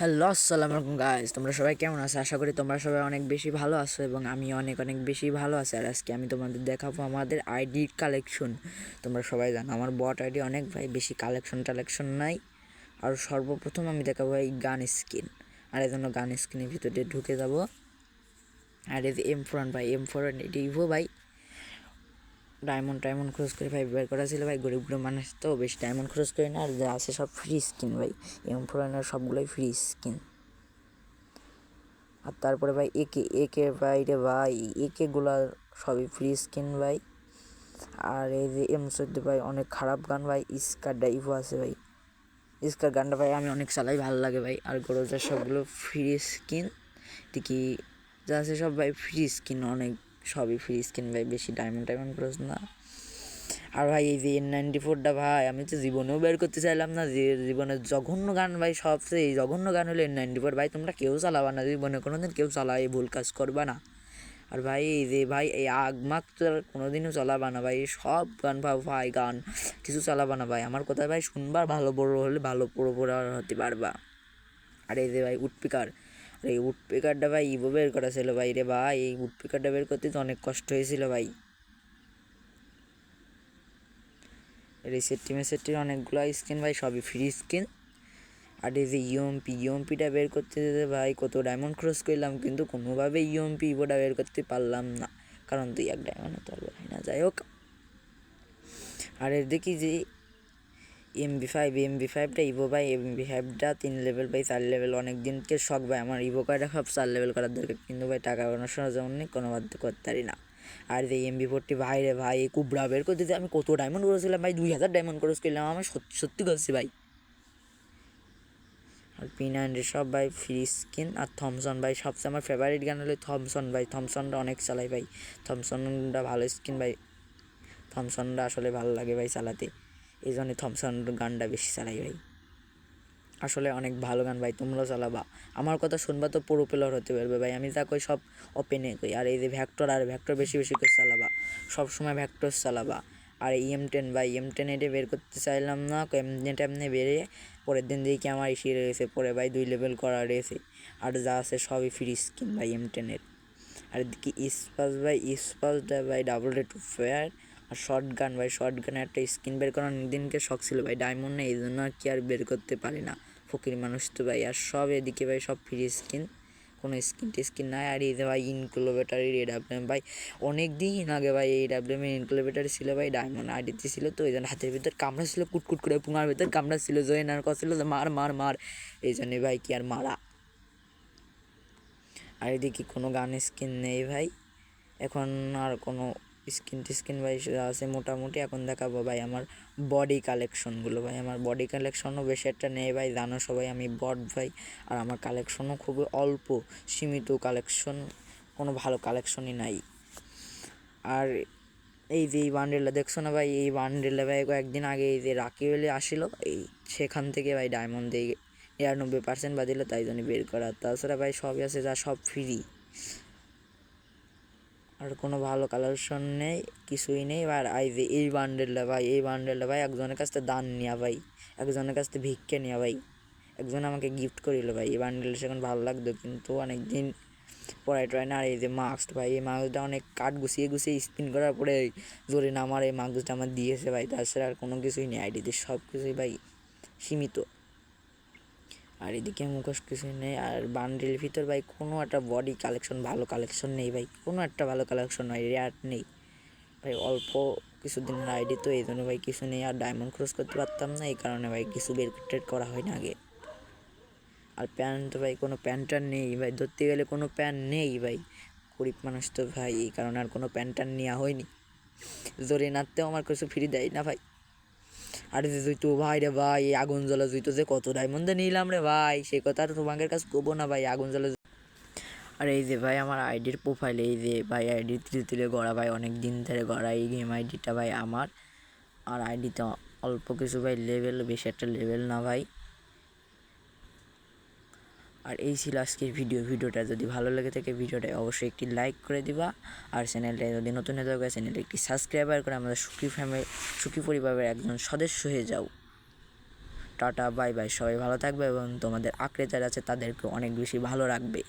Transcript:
Hello আসসালাম আলাইকুম guys তোমরা সবাই কেমন আছো? আশা করি তোমরা সবাই অনেক বেশি ভালো আছো এবং আমি অনেক অনেক বেশি ভালো আছি। আর আজকে আমি তোমাদের দেখাবো আমাদের আইডির কালেকশন তোমরা সবাই জানো, আমার বট আইডি অনেক, ভাই। বেশি কালেকশন টালেকশন নাই। আর সর্বপ্রথম আমি দেখাবো এই গান স্কিন। আর এই জন্য গান স্কিনের ভিতরে ঢুকে যাব। আর এম ফোরান ভাই। এম ফোরান এটি ইভো ভাই। ডায়মন্ড টাইমন্ড খরচ করে ভাই বের করা ছিল ভাই, গরিব গরিব মানুষ তো বেশি ডায়মন্ড খরচ করি না, আর যা আছে সব ফ্রি স্কিন ভাই। এম ফোরানের সবগুলোই ফ্রি স্কিন আর তারপরে ভাই, একে একে ভাই রে ভাই একেগুলা সবই ফ্রি স্কিন ভাই। আর এই যে এম চোদ্দ ভাই, অনেক খারাপ গান ভাই স্কার ডাইভও আছে ভাই। স্কার গানটা ভাই, আমি অনেক চালাই, ভালো লাগে ভাই। আর গরজার সবগুলো ফ্রি স্কিন ঠিকই, যা আছে সব ভাই ফ্রি স্কিন অনেক সবই ফ্রি স্কিন ভাই, বেশি ডায়মন্ড টাইমন্ড খরচ না। আর ভাই, এই যে এন নাইনটি ফোরটা ভাই, আমি তো জীবনেও বের করতে চাইলাম না, যে জীবনের জঘন্য গান ভাই সবচেয়ে জঘন্য গান হলো এন নাইনটি ফোর ভাই, তোমরা কেউ চালাবা না, জীবনে কোনো দিন কেউ চালা এই ভুল কাজ করবা না। আর ভাই, এই যে ভাই, এই আগ মাগ তো আর কোনোদিনও চালাবা না, ভাই, সব গান ভাই ভাই, গান, কিছু চালাবা না, ভাই। আমার কথা ভাই শুনবার ভালো বড় হলে ভালো বড় বড় হতে পারবা। আর এই যে ভাই উডপিকার এই উডপিকারটা ভাই ইভো বের করা ছিল ভাই রে ভাই। এই উডপিকারটা বের করতে তো অনেক কষ্ট হয়েছিল ভাই। রিসেট মেসেটটির অনেকগুলো স্কিন ভাই, সবই ফ্রি স্কিন আর এই যে ইউএমপি ইউএমপিটা বের করতে যেতে ভাই, কত ডায়মন্ড ক্রস করলাম, কিন্তু কোনোভাবে ইউএমপি ইভোটা বের করতে পারলাম না। কারণ তুই এক ডায়মন্ড তো আর না, যাই হোক। আর এর দেখি যে এমবি ফাইভ এমবি ফাইভটা ইভো ভাই এমবি ফাইভটা তিন লেভেল ভাই, চার লেভেল অনেক দিনকে শখ ভাই, আমার ইভো কার্ডটা সব চার লেভেল করার দরকার। কিন্তু ভাই, টাকা যেমন নেই, কোনো বাধ্য করতে পারি না। আর যে এমবি ফোরটি ভাই রে ভাই কুবরা বের করতে আমি কত ডায়মন্ড করেছিলাম ভাই, দুই হাজার ডায়মন্ড ক্রস করলাম, আমি সত্যি সত্যি করছি ভাই। আর পি নাইনটি সব ভাই ফ্রি স্কিন আর থমসন ভাই, সবচেয়ে আমার ফেভারিট গান হলো থমসন ভাই। থমসনটা অনেক চালাই ভাই। থমসনটা ভালো স্কিন ভাই। থমসনটা আসলে ভালো লাগে ভাই চালাতে। এই জন্য থমসন গানটা বেশি চালাই ভাই। আসলে অনেক ভালো গান ভাই তোমরাও চালাবা। আমার কথা শুনবা তো পুরো হতে পারবে ভাই। আমি যা কই সব ওপেনে কই। আর এই যে ভ্যাক্টর আর ভ্যাক্টর বেশি বেশি করে চালাবা। সব সময় ভ্যাক্টর চালাবা। আর ইএম টেন ভাই এম টেন এটা বের করতে চাইলাম না, এমনি টেমনি বেরে পরের দিন দেখি আমার ইসি রয়েছে, পরে ভাই দুই লেভেল করা রয়েছে আর যা আছে সবই ফ্রি স্কিন ভাই এম টেনের আর এদিকে ইস্পাস ভাই ইস্পাসটা ভাই ডাবল রেট ফেয়ার আর শর্ট গান ভাই শর্ট গানে একটা স্কিন বের করার দিনকে শখ ছিল ভাই। ডায়মন্ড এই জন্য আর কি আর বের করতে পারি না। ফকির মানুষ তো ভাই, আর সব এদিকে ভাই, সব ফ্রি স্কিন কোনো স্কিন টিস্কিন নাই। আর এই ভাই ইনক্লোবেটারি রেড আপডেম ভাই অনেক দিন আগে ভাই এই ডাবলেমের ইনক্লোবেটারি ছিল ভাই ডায়মন্ড আইডিতে ছিল তো এই জন্য হাতের ভিতর কামড়া ছিল, কুটকুট করে পুঙার ভিতর কামড়া ছিল, জয়েনার কথা ছিল যে মার মার মার। এই জন্যে ভাই কি আর মারা। আর এদিকে কোনো গান স্কিন নেই ভাই। এখন আর কোনো স্কিন টিস্কিন ভাই আছে মোটামুটি এখন দেখাবো ভাই আমার বডি কালেকশনগুলো ভাই। আমার বডি কালেকশনও বেশি একটা নেই ভাই, জানো সবাই আমি বড ভাই। আর আমার কালেকশনও খুবই অল্প, সীমিত কালেকশন কোনো ভালো কালেকশনই নাই। আর এই যে এই বান্ডেলটা দেখছ না ভাই? এই বান্ডেলটা ভাই কয়েকদিন আগে এই যে রাকিবেলে আসিল, এই সেখান থেকে ভাই ডায়মন্ড দিয়ে নিরানব্বই পার্সেন্ট বাদিল তাই জন্য বের করা। তাছাড়া ভাই সবই আছে, যা সব ফ্রি আর কোনো ভালো কালেকশন নেই, কিছুই নেই। আর আই যে এই বান্ডেলটা ভাই, এই বান্ডেলটা ভাই, একজনের কাছ থেকে দান নেওয়া ভাই, একজনের কাছ থেকে ভিক্ষে নেওয়া ভাই। একজন আমাকে গিফট করিল ভাই, এই বান্ডেলটা সেখানে ভালো লাগতো কিন্তু অনেক দিন পড়াই টড়াই না। আর এই যে মাস্ক ভাই, এই মাস্কটা অনেক কাঠ গুছিয়ে গুছিয়ে স্পিন করার পরে জোরে না আমার এই মাস্কটা আমার দিয়েছে ভাই। তাছাড়া আর কোনো কিছুই নেই আইডিতে সব কিছুই ভাই সীমিত। আর এদিকে মুখোশ কিছু নেই। আর বান্ডেল ভিতর ভাই, কোনো একটা বডি কালেকশন ভালো কালেকশন নেই ভাই। কোনো একটা ভালো কালেকশন নয় রেয়ার নেই। ভাই, অল্প কিছুদিনের আইডি তো এই জন্য ভাই কিছু নেই। আর ডায়মন্ড ক্রস করতে পারতাম না, এই কারণে ভাই কিছু বের করা হয় না আগে। আর প্যান্ট তো ভাই, কোনো প্যান্টার নেই ভাই। ধরতে গেলে কোনো প্যান্ট নেই ভাই। গরিব মানুষ তো ভাই, এই কারণে আর কোনো প্যান্টার নেওয়া হয়নি। জোরে নাড়তেও আমার কিছু ফ্রি দেয় না ভাই। আরে যে তুই তো ভাই রে ভাই, এই আগুন জ্বলা তুই তো যে কত ডায়মন্ডে নিলাম রে ভাই সেই কথা আর তোমাদের কাছে কবো না ভাই, আগুন জ্বলা আর এই যে ভাই, আমার আইডির প্রোফাইল এই যে ভাই আইডি তুলে তুলে গড়া ভাই অনেক দিন ধরে গড়া এই গেম আইডিটা ভাই আমার। আর আইডিতে অল্প কিছু ভাই লেভেল বেশি একটা লেভেল না ভাই। আর এই ছিল আজকের ভিডিও। ভিডিওটা যদি ভালো লেগে থাকে ভিডিওটা অবশ্যই একটি লাইক করে দিবা। আর চ্যানেলটা যদি নতুন হয়ে থাকে চ্যানেলটা একটি সাবস্ক্রাইবার করে আমাদের সুখী ফ্যামিলি সুখী পরিবারের একজন সদস্য হয়ে যাও। টাটা বাই বাই সবাই ভালো থাকবে এবং তোমাদের আঁকড়ে যারা আছে, তাদেরকে অনেক বেশি ভালো রাখবে।